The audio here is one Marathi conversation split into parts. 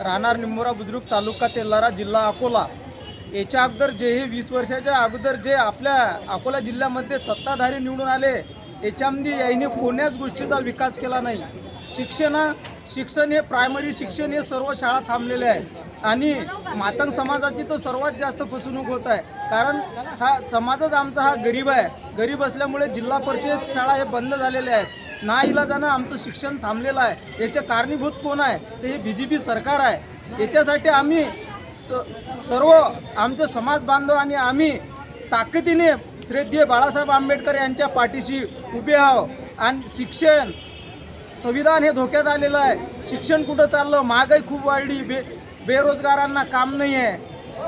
राहणार निंबोरा बुद्रुक तालुका तेलारा जिल्हा अकोला. याच्या अगोदर जे हे वीस वर्षाच्या अगोदर जे आपल्या अकोला जिल्ह्यामध्ये सत्ताधारी निवडून आले याच्यामध्ये याने कोण्याच गोष्टीचा विकास केला नाही. शिक्षण शिक्षण हे प्रायमरी शिक्षण हे सर्व शाळा थांबलेले आहे आणि मातंग समाजाची तर सर्वात जास्त फसवणूक होत आहे. कारण हा समाजच आमचा हा गरीब आहे. गरीब असल्यामुळे जिल्हा परिषद शाळा हे बंद झालेल्या आहेत. ना इलाजानं आमचं शिक्षण थांबलेलं आहे. याचे कारणीभूत कोण आहे? ते हे बी जे पी सरकार आहे. याच्यासाठी आम्ही स सर्व आमचे समाज बांधव आणि आम्ही ताकदीने श्रद्धेय बाळासाहेब आंबेडकर यांच्या पाठीशी उभे आहो आणि शिक्षण संविधान हे धोक्यात आलेलं आहे. शिक्षण कुठं चाललं? महागाई खूप वाढली. बे बेरोजगारांना काम नाही आहे.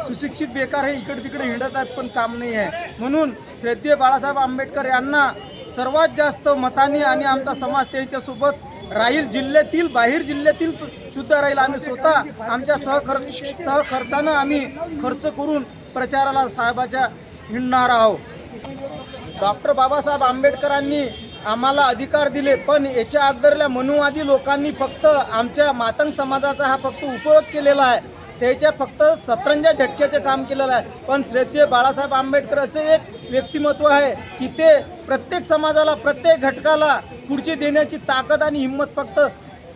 सुशिक्षित बेकार हे इकडे तिकडे हिंडत आहेत पण काम नाही आहे. म्हणून श्रद्धेय बाळासाहेब आंबेडकर यांना सर्वात जास्त मतांनी आणि आमचा समाज त्यांच्यासोबत राहील जिल्ह्यातील बाहेर जिल्ह्यातील सुद्धा राहील. आम्ही स्वतः आमच्या सहखर्च सहखर्चानं आम्ही खर्च करून प्रचाराला साहेबाच्या हिंडणार आहोत. डॉक्टर बाबासाहेब आंबेडकरांनी आम्हाला अधिकार दिले पण याच्या अगोदरल्या मनुवादी लोकांनी फक्त आमच्या मातंग समाजाचा हा फक्त उपयोग केलेला आहे. त्याच्या फक्त सतरंजा झटक्याचे काम केलेलं आहे. पण श्रद्धेय बाळासाहेब आंबेडकर असे एक व्यक्तिमत्व आहे. की ते प्रत्येक समाजाला प्रत्येक घटकाला पुढची देण्याची ताकद आणि हिंमत फक्त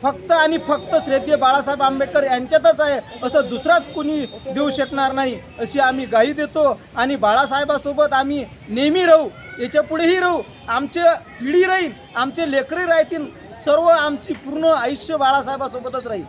फक्त आणि फक्त श्रेतीय बाळासाहेब आंबेडकर यांच्यातच आहे असं दुसराच कुणी देऊ शकणार नाही अशी आम्ही गाई देतो. आणि बाळासाहेबासोबत आम्ही नेहमी राहू याच्या पुढेही राहू. आमचे पिढी राहील आमचे लेकरे राहतील सर्व आमची पूर्ण आयुष्य बाळासाहेबासोबतच राहील.